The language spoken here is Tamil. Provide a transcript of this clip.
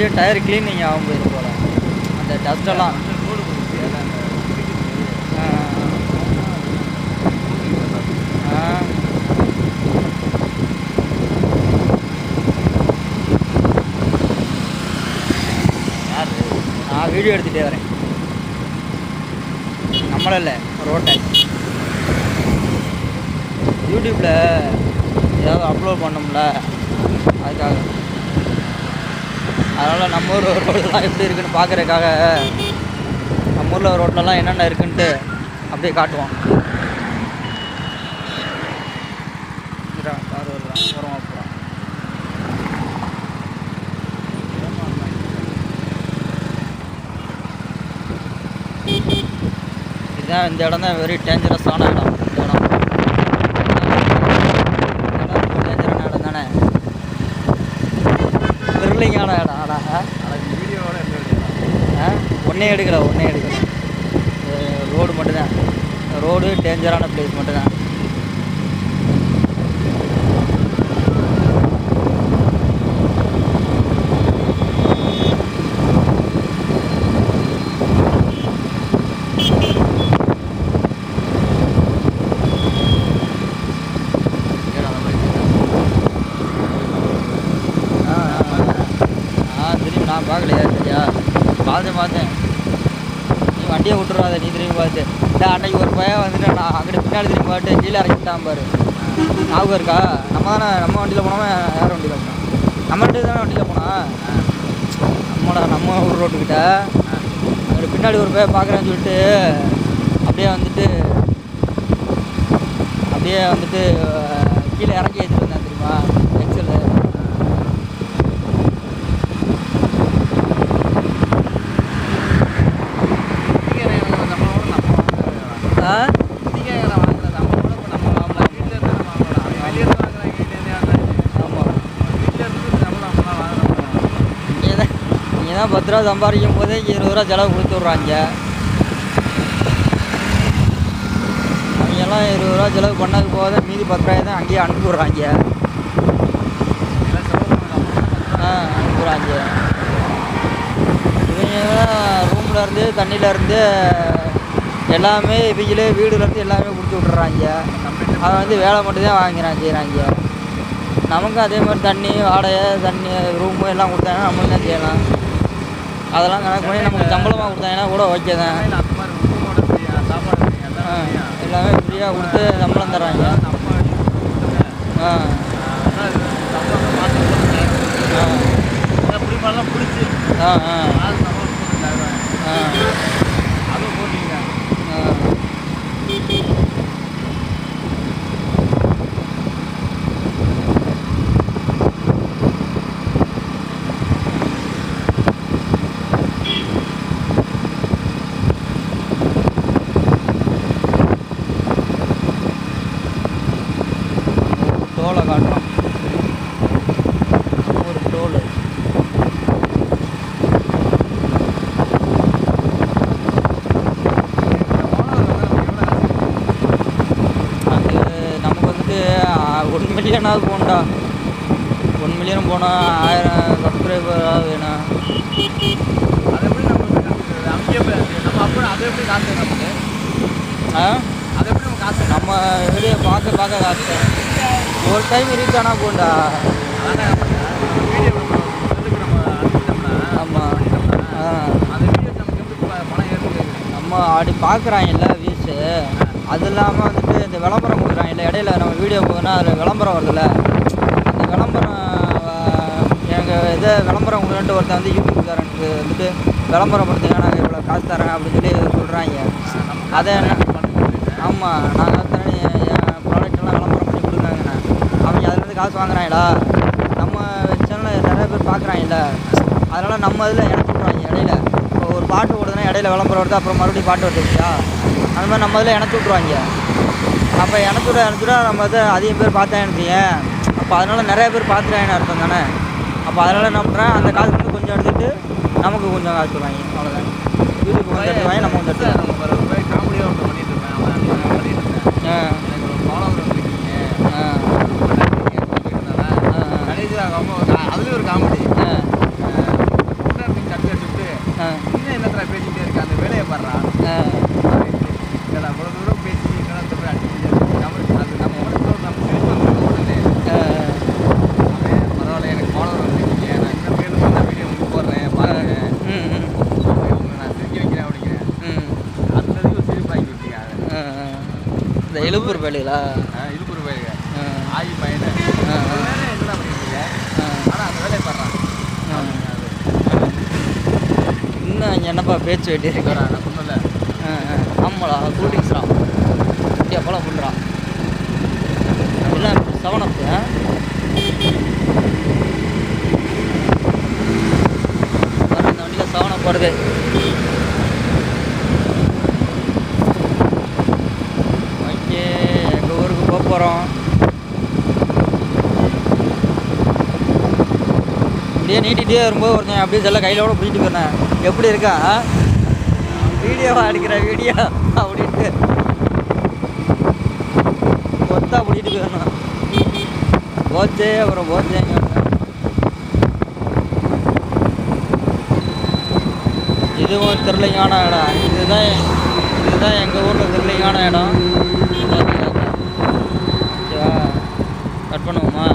அப்படியே டயர் க்ளீனிங் ஆகும் போயிடும் போல. அந்த டஸ்டெல்லாம். நான் வீடியோ எடுத்துகிட்டே வரேன். நம்மள இல்லை ரோட்டை யூடியூப்பில் ஏதாவது அப்லோட் பண்ணோம்ல அதுக்காக. அதனால் நம்ம ஊர் ரோடெலாம் எப்படி இருக்குன்னு பார்க்குறதுக்காக நம்ம ஊரில் ரோட்லலாம் என்னென்ன இருக்குன்ட்டு அப்படியே காட்டுவோம். கார் வருதான் அப்புறம் இதுதான் இந்த இடம் தான் வெரி டேஞ்சரஸான இடம் இந்த இடம் ரொம்ப டேஞ்சரான இடம் தானே த்ரில்லிங்கான இடம் ஆடா அதுக்கு வீடியோவோட இருக்க வேண்டியதா ஒன்றே எடுக்கிறேன் ஒன்றே எடுக்கிறேன் ரோடு மட்டும்தான். ரோடு டேஞ்சரான பிளேஸ் மட்டும்தான். ஆ ஆ. திரும்பி நான் பார்க்கலையா சரியா? பார்த்தேன் பார்த்தேன் வண்டியை விட்டுருவாத நீ திரும்பி பார்த்து. இந்த அன்னைக்கு ஒரு பையன் வந்துட்டு நான் அங்கிட்டு பின்னாடி திரும்பி பார்த்து கீழே இறக்கிட்டான் பாரு. ஞாபகம் இருக்கா? நம்ம தானே நம்ம வண்டியில் போனோமே வேறு வண்டியில் போனோம் நம்ம தானே வண்டியில் போனா? நம்மளோட நம்ம ஊர் ரோட்டுக்கிட்ட. அங்கிட்டு பின்னாடி ஒரு பையன் பார்க்குறேன்னு சொல்லிட்டு அப்படியே வந்துட்டு அப்படியே வந்துட்டு கீழே இறக்கி வச்சுருந்தேன் தெரியுமா எக்ஸல் குடிக்கிறவங்க நம்மளோட நம்ம வாங்குறது. ஆ குடிக்கிறவங்க வாங்குறது நம்மளோட இப்ப நம்ம வாங்கலாம். வீட்ல இருந்து நம்ம வாங்கலாம். அவங்க வெளிய இருந்து வாங்குறாங்க, வீட்ல இருந்து வாங்குறாங்க. ஆமாம் வீட்ல இருந்து நம்ம நம்மளாம் வாங்குறோம். இங்கே தான் பத்து ரூபா சம்பாதிக்கும் போதே இருபது ரூபா செலவு கொடுத்து விட்றாங்க. அவங்க எல்லாம் இருபது ரூபா செலவு பண்ணது போக மீதி பத்து ரூபாய் தான் அங்கேயே அனுப்பி விட்றாங்க. எல்லாம் செலவு பண்ணலாம். ஆ அனுப்புகிறாங்க இவங்க தான் ரூமில் இருந்து தண்ணியில் இருந்து எல்லாமே இவங்களே வீடுலேருந்து எல்லாமே கொடுத்து விட்றாங்க அதை வந்து வேலை மட்டும்தான் வாங்கிறாங்க செய்கிறாங்க நமக்கு அதே மாதிரி தண்ணி வாடகை தண்ணி ரூமு எல்லாம் கொடுத்தாங்கன்னா நம்மளும் தான் செய்யலாம்? அதெல்லாம் கணக்கு பண்ணி நமக்கு சம்பளமாக கொடுத்தாங்கன்னா கூட ஓகே தான். சாப்பாடு எல்லாமே ஃப்ரீயாக கொடுத்து சம்பளம் தர்றாங்க. ஆ. ஆ ஆ ஆ ஆள் சம்பளம் கொடுத்துருக்காங்க. ஆ அதுவும் போட்டீங்க. ஆ டோலை காட்டுறோம் ஒரு டோலு அது நமக்கு வந்துட்டு ஒன் மில்லியனாவது போகணும்டா ஒன் மில்லியன் போனால் ஆயிரம் சப்ஸ்கிரைபராக வேணும். அது எப்படி கத்துக்கிறது? அங்கேயே நம்ம அப்புறம் அதை எப்படி காசு நமக்கு? ஆ? அதை எப்படி நம்ம காசு நம்ம வெளியே பார்க்க பார்க்க காசு? ஒரு டைம் ரீச் ஆனால் போண்டா. ஆமாம் நம்ம அப்படி பார்க்குறாங்கல்ல வியூஸு அது இல்லாமல் வந்துட்டு இந்த விளம்பரம் கொடுக்குறாங்கல்ல இடையில நம்ம வீடியோ போதுன்னா அதில் விளம்பரம் வருதுல்ல. அந்த விளம்பரம் எங்கள் இதை விளம்பரம் கொடுன்ட்டு ஒருத்தன் வந்து யூடியூப்காரனுக்கு வந்துட்டு விளம்பரம் படுத்துங்க நாங்கள் இவ்வளோ காசு தரேன் அப்படின்னு சொல்லி சொல்கிறாங்க அதை ஆமாம் நாங்கள் தரேன் என் என் ப்ராடக்ட் எல்லாம் விளம்பரம் பண்ணி கொடுக்காங்கண்ணா அவங்க அதுலேருந்து காசு வாங்குறாங்களா? நம்ம சேனலில் நிறைய பேர் பார்க்குறாங்கல்ல அதனால் நம்ம இதில் இணைச்சி விட்றாங்க இடையில. இப்போ ஒரு பாட்டு ஓடுதுன்னா இடையில விளம்பரம் வருது அப்புறம் மறுபடியும் பாட்டு வருது இல்லையா? அந்த மாதிரி நம்ம இதில் இணைச்சி விட்ருவாங்க அப்போ இணைச்சி விட இணைச்சி விட நம்ம இதை அதிகம் பேர் பார்த்தாங்க அப்போ அதனால் நிறைய பேர் பார்த்துட்டாங்கன்னு அர்த்தம் தானே? அப்போ அதனால் என்ன பண்ணுறேன் அந்த காசு வந்து கொஞ்சம் எடுத்துகிட்டு நமக்கு கொஞ்சம் காசு தருவாங்க அவ்வளோதான் யூடியூப் கொஞ்சம் எடுத்துவாங்க நம்ம கொஞ்சம் எடுத்துக்கலாம். Nah. இழுப்பூர் வேலைகளா? இழுப்புற போயிருக்க ஆ. ஆகி பையனு பண்ணிருக்கீங்க ஆ. ஆனால் அந்த வேலையை பண்ணுறான் ஆ. இன்னும் இங்கே என்னப்பா பேச்சு வெட்டி இருக்கு? நான் சொன்னல ஆ, ஆ. ஆமாடா கூல் ட்ரிங்க்ஸ்டா எப்போலாம் பண்ணுறான் எல்லாம் செவன் அப்பு இந்த வண்டியில் செவன் அப் வருது ஓகே எங்கள் ஊருக்கு போக போகிறோம் அப்படியே நீட்டிகிட்டே வரும்போது ஒருத்தன் அப்படியே செல்ல கையிலோட பிடிச்சிட்டு போனேன் எப்படி இருக்கா? வீடியோவா எடுக்கிற வீடியோ அப்படின்ட்டு. கொத்தா பிடிச்சிட்டு போயிடணும் போச்சே அப்புறம் போச்சேங்க இதுவும் திருளையான இடம். இதுதான் இதுதான் எங்கள் ஊரில் திருளையான இடம். கட் பண்ணுவோமா?